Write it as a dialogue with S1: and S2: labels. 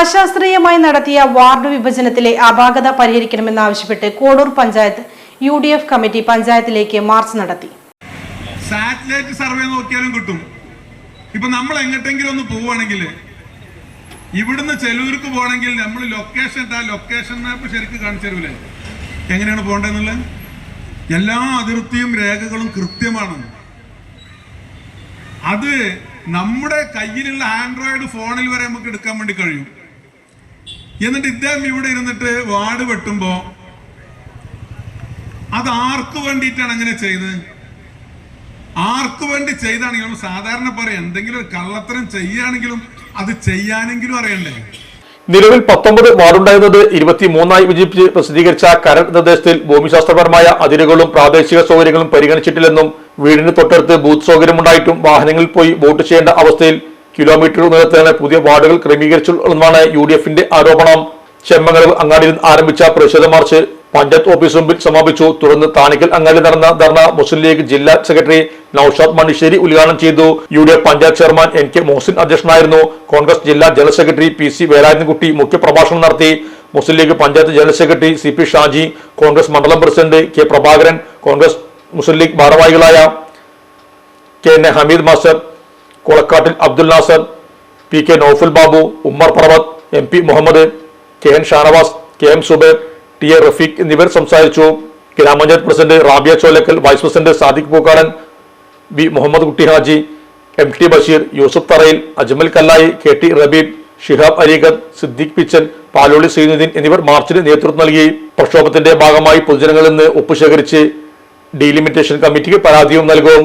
S1: അശാസ്ത്രീയമായി നടത്തിയ വാർഡ് വിഭജനത്തിലെ അപാകത പരിഹരിക്കണമെന്നാവശ്യപ്പെട്ട് Kodur panchayat U D F committee പഞ്ചായത്തിലേക്ക് മാർച്ച് നടത്തി.
S2: സാറ്റലൈറ്റ് സർവേ നോക്കിയാലും കിട്ടും. ഇപ്പൊ നമ്മൾ എങ്ങോട്ടെങ്കിലും ഒന്ന് പോവുകയാണെങ്കിൽ ഇവിടുന്ന് ചെലൂർക്ക് പോകണമെങ്കിൽ നമ്മൾ ലൊക്കേഷൻ ആ ലൊക്കേഷൻ മാപ്പ് ശരിക്കും കാണിച്ചു തരൂലേ? എങ്ങനെയാണ് പോകേണ്ടതെന്നുള്ളത്? എല്ലാ അതിർത്തിയും രേഖകളും കൃത്യമാണ്. അത് നമ്മുടെ കയ്യിലുള്ള ആൻഡ്രോയിഡ് ഫോണിൽ വരെ നമുക്ക് എടുക്കാൻ വേണ്ടി കഴിയും. എന്നിട്ട് ഇദ്ദേഹം ഇവിടെ ഇരുന്നിട്ട് വാട് വെട്ടുമ്പോ അത് ആർക്ക് വേണ്ടിയിട്ടാണ് അങ്ങനെ ചെയ്തത് ആർക്ക് വേണ്ടി ചെയ്താണെങ്കിലും സാധാരണ പറയാം എന്തെങ്കിലും ഒരു കള്ളത്തരം ചെയ്യാണെങ്കിലും അത് ചെയ്യാനെങ്കിലും അറിയണ്ടേ?
S3: നിലവിൽ പത്തൊമ്പത് വാർഡുണ്ടായിരുന്നത് ഇരുപത്തിമൂന്നായി വിജയിപ്പിച്ച് പ്രസിദ്ധീകരിച്ച കരട് നിർദ്ദേശത്തിൽ ഭൂമിശാസ്ത്രപരമായ അതിരുകളും പ്രാദേശിക സൗകര്യങ്ങളും പരിഗണിച്ചിട്ടില്ലെന്നും വീടിന് തൊട്ടടുത്ത് ബൂത്ത് സൗകര്യമുണ്ടായിട്ടും വാഹനങ്ങളിൽ പോയി വോട്ട് ചെയ്യേണ്ട അവസ്ഥയിൽ കിലോമീറ്റർ നീളത്തിലാണ് പുതിയ വാർഡുകൾ ക്രമീകരിച്ചുള്ളതെന്നാണ് യു ഡി എഫിന്റെ ആരോപണം. ചെമ്മങ്ങളിൽ അങ്ങാടിയിൽ ആരംഭിച്ച പ്രതിഷേധ മാർച്ച് പഞ്ചായത്ത് ഓഫീസ് മുമ്പിൽ സമാപിച്ചു. തുടർന്ന് താണിക്കൽ അങ്ങാടി നടന്ന ധർണ മുസ്ലിം ലീഗ് ജില്ലാ സെക്രട്ടറി നൌഷാദ് മണിശ്ശേരി ഉദ്ഘാടനം ചെയ്തു. U D F panchayat chairman N K Mohsin അധ്യക്ഷനായിരുന്നു. കോൺഗ്രസ് ജില്ലാ general secretary P C Velayudhankutty മുഖ്യപ്രഭാഷണം നടത്തി. Muslim League panchayat general secretary C P Shaji Congress മണ്ഡലം president K Prabhakaran Congress Muslim league ഭാരവാഹികളായ K N Hameed master Kolakkattil Abdul Nasar P K Nauful Babu Ummer Parvath M P Muhammad K N Shanavas K M Subair T A Rafeeq എന്നിവർ സംസാരിച്ചു. ഗ്രാമപഞ്ചായത്ത് president Rabiya Cholakkal vice president Sadiq Pookkadan B Muhammad Kutty Haji M T Basheer Yusuf Tharayil Ajmal Kallayi K T Rabeeb Shihab Areekath Siddique Pichan Paloli Sainudheen എന്നിവർ മാർച്ചിന് നേതൃത്വം നൽകി. പ്രക്ഷോഭത്തിന്റെ ഭാഗമായി പൊതുജനങ്ങളിൽ നിന്ന് ഒപ്പ് ശേഖരിച്ച് ഡീലിമിറ്റേഷൻ കമ്മിറ്റിക്ക് പരാതിയും നൽകും.